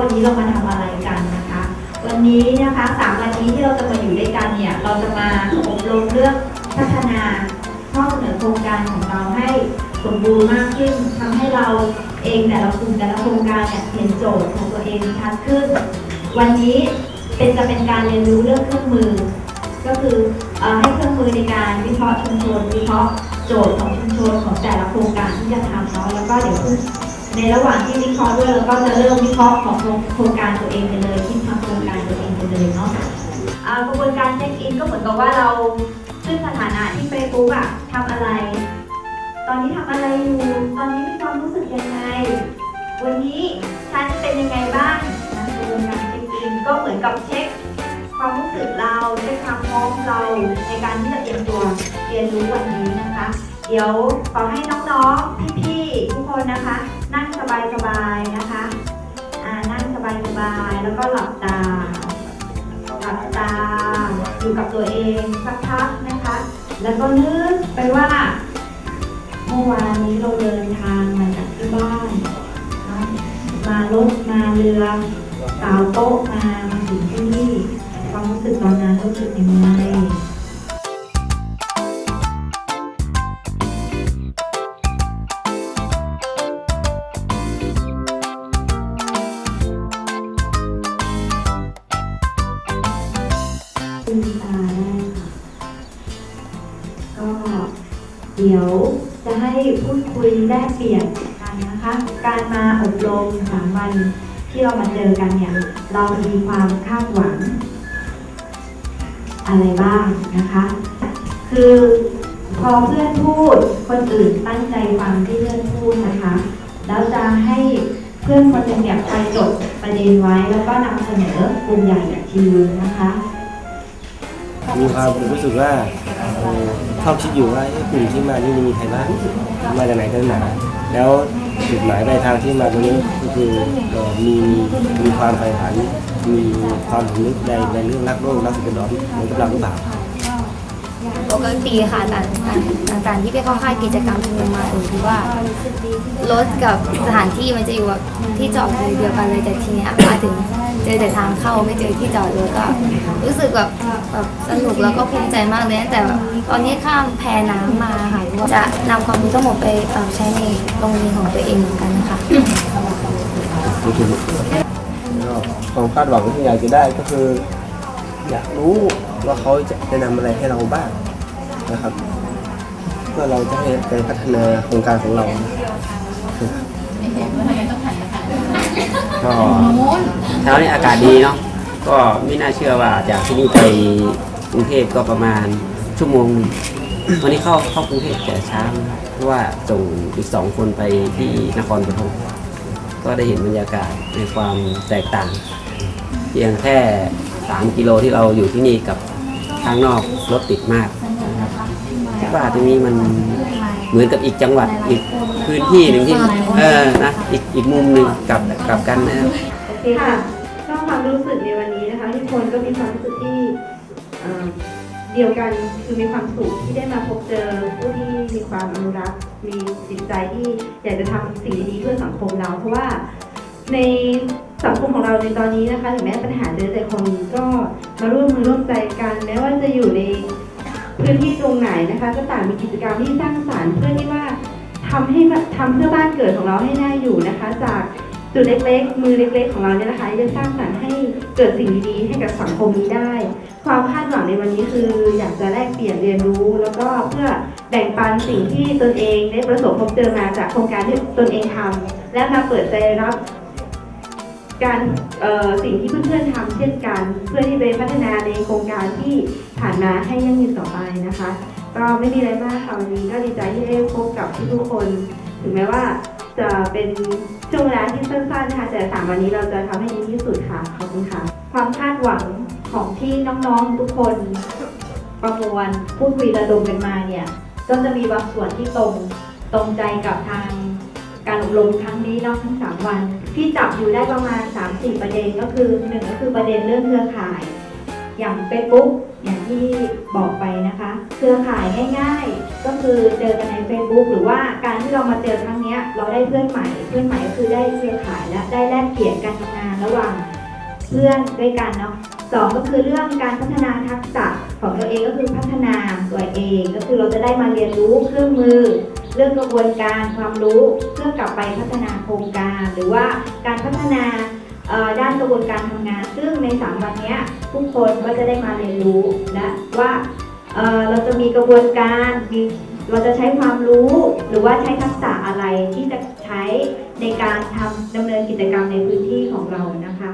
วันนี้เรามาทำอะไรกันนะคะ วันนี้นะคะสามวันนี้ที่เราจะมาอยู่ด้วยกันเนี่ย เราจะมาอบรมเรื่องพัฒนาข้อเสนอโครงการของเราให้สมบูรณ์มากขึ้น ทำให้เราเองแต่ละกลุ่มแต่ละโครงการเนี่ยเห็นโจทย์ของตัวเองชัดขึ้น วันนี้เป็นจะเป็นการเรียนรู้เรื่องเครื่องมือ ก็คือให้เครื่องมือในการวิเคราะห์ชุมชนวิเคราะห์โจทย์ของชุมชนของแต่ละโครงการที่จะทำเนาะแล้วก็เดี๋ยว ในระหว่างที่วิเคราะห์ด้วยเราก็จะเริ่มวิเคราะห์ของโครงการตัวเองไปเลยคิดทำโครงการตัวเองไปเลยเนาะกระบวนการเช็คอินก็เหมือนกับว่าเราขึ้นสถานะที่เฟซบุ๊กอะทำอะไร ตอนนี้ทำอะไรอยู่ตอนนี้มีความรู้สึกยังไง วันนี้ฉันเป็นยังไงบ้างนะกระบวนการเช็คอินก็เหมือนกับเช็คความรู้สึกเราได้ความพร้อมเราในการที่จะเตรียมตัวเรียนรู้วันนี้นะคะ เดี๋ยวขอให้น้องๆพี่ๆทุกคนนะคะ นั่งสบายๆนะคะอ่านั่งสบายๆแล้วก็หลับตา หลับตาอยู่กับตัวเองสักพักนะคะ แล้วก็นึกไปว่าเมื่อวานนี้เราเดินทางมาจากที่บ้านมารถมาเรือสาวโต๊ะมามาถึงที่นี่ความรู้สึกตอนนั้นรู้สึกยังไง ก็เดี๋ยวจะให้พูดคุยแลกเปลี่ยนกันนะคะ การมาอบรมสามวันที่เรามาเจอกันเนี่ย เรามีความคาดหวัง อะไรบ้างนะคะ คือพอเพื่อนพูดคนอื่นตั้งใจฟังที่เพื่อนพูดนะคะ แล้วจะให้เพื่อนคนหนึ่งเนี่ยคอยจดประเด็นไว้แล้วก็นำเสนอกลุ่มใหญ่อีกทีนึงนะคะมีความรู้สึกว่า เอ่อชอบคิดอยู่ว่าเอ๊ะกลุ่มที่มานี่มีใครบ้างมาจากไหนกันหนาแล้วจุดหมายปลายทางที่มาตรงนี้ก็คือเอ่อมีมีความใฝ่ฝันมีความสำนึกในในเรื่องรักโลกรักสิ่งแวดล้อมเหมือนกับเราหรือเปล่า ปกติค่ะต่างต่างต่างต่างที่ไปเข้าค่ายกิจกรรมชุมนุมมาตรงที่ว่ารถกับสถานที่มันจะอยู่แบบที่จอดอยู่เดียวกันเลยแต่ทีเนี้ยมาถึง เจอแต่ทางเข้าไม่เจอที่จอดรถก็ รู้สึกแบบแบบสนุกแล้วก็ภูมิใจมากเลยตั้งแต่แบบตอนนี้ข้ามแพน้ำมาค่ะจะนำความรู้ทั้งหมดไปปรับใช้ในโรงเรียนของตัวเองเหมือนกันค่ะความคาดหวังที่อยากจะได้ก็คือ อยากรู้ว่าเขาจะแนะนำอะไรให้เราบ้างนะครับ เพื่อเราจะให้ไปพัฒนาโครงการของเรา ก็เช้านี้อากาศดีเนาะก็ไม่น่าเชื่อว่าจากที่นี่ไปกรุงเทพก็ประมาณชั่วโมงวันนี้เข้าเข้ากรุงเทพแต่เช้าเพราะว่าส่งอีกสองคนไปที่นครปฐมก็ได้เห็นบรรยากาศในความแตกต่าง เพียงแค่สามกิโลที่เราอยู่ที่นี่กับข้างนอกรถติดมากคิดว่าตรงนี้มันเหมือนกับอีกจังหวัดอีก พื้นที่หนึ่งที่เออนะอีกอีกมุมหนึ่งกับกับกันนะครับโอเคค่ะก็ความรู้สึกในวันนี้นะคะทุกคนก็มีความรู้สึกที่เอ่อเดียวกันคือมีความสุขที่ได้มาพบเจอผู้ที่มีความอนุรักษ์มีจิตใจที่อยากจะทำสิ่งดีๆเพื่อสังคมเรา เพราะว่าในสังคมของเราในตอนนี้นะคะถึงแม้ปัญหาเยอะแต่คนก็มาร่วมมือร่วมใจกัน แม้ว่าจะอยู่ในพื้นที่ตรงไหนนะคะ ก็ต่างมีกิจกรรมที่สร้างสรรค์เพื่อที่ว่า ทำให้ทำเพื่อบ้านเกิดของเราให้น่าอยู่นะคะ จากจุดเล็กๆ มือเล็ก ๆ ของเราเนี่ยนะคะจะสร้างสรรค์ให้เกิดสิ่งดีๆให้กับสังคมนี้ได้ ความคาดหวังในวันนี้คืออยากจะแลกเปลี่ยนเรียนรู้ แล้วก็เพื่อแบ่งปันสิ่งที่ตนเองได้ประสบพบเจอมาจากโครงการที่ตนเองทำและมาเปิดใจรับการสิ่งที่เพื่อนๆทำเช่นกัน เพื่อที่ไปพัฒนาในโครงการที่ผ่านมาให้ยั่งยืนต่อไปนะคะ ก็ไม่มีอะไรมากค่ะวันนี้ก็ดีใจที่ได้พบกับทุกๆคน ถึงแม้ว่าจะเป็นช่วงเวลาที่สั้นๆนะคะแต่สามวันนี้เราจะทำให้ดีที่สุดค่ะขอบคุณค่ะ ความคาดหวังของที่น้องๆทุกคนประมวลพูดคุยระดมกันมาเนี่ยก็จะมีบางส่วนที่ตรงตรงใจกับทางการอบรมครั้งนี้นอกทั้งสามวัน ที่จับอยู่ได้ประมาณ 3-4 ประเด็นก็คือหนึ่งก็คือประเด็นเรื่องเครือข่าย อย่าง Facebook อย่างที่บอกไปนะคะ เครือข่ายง่าย ๆ ก็คือเจอกันใน Facebook หรือว่าการที่เรามาเจอครั้งนี้เราได้เพื่อนใหม่ เพื่อนใหม่ก็คือได้เครือข่ายและได้แลกเปลี่ยนการทำงานระหว่างเพื่อนด้วยกันเนาะสองก็คือเรื่องการพัฒนาทักษะของตัวเองก็คือพัฒนาตัวเอง ก็คือเราจะได้มาเรียนรู้เครื่องมือ เรื่องกระบวนการความรู้เพื่อกลับไปพัฒนาโครงการ หรือว่าการพัฒนา ด้านกระบวนการทำงาน ซึ่งในสามวันนี้ทุกคนก็จะได้มาเรียนรู้และว่าเเราจะมีกระบวนการมีเราจะใช้ความรู้หรือว่าใช้ทักษะอะไรที่จะใช้ในการทำดำเนินกิจกรรมในพื้นที่ของเรานะคะ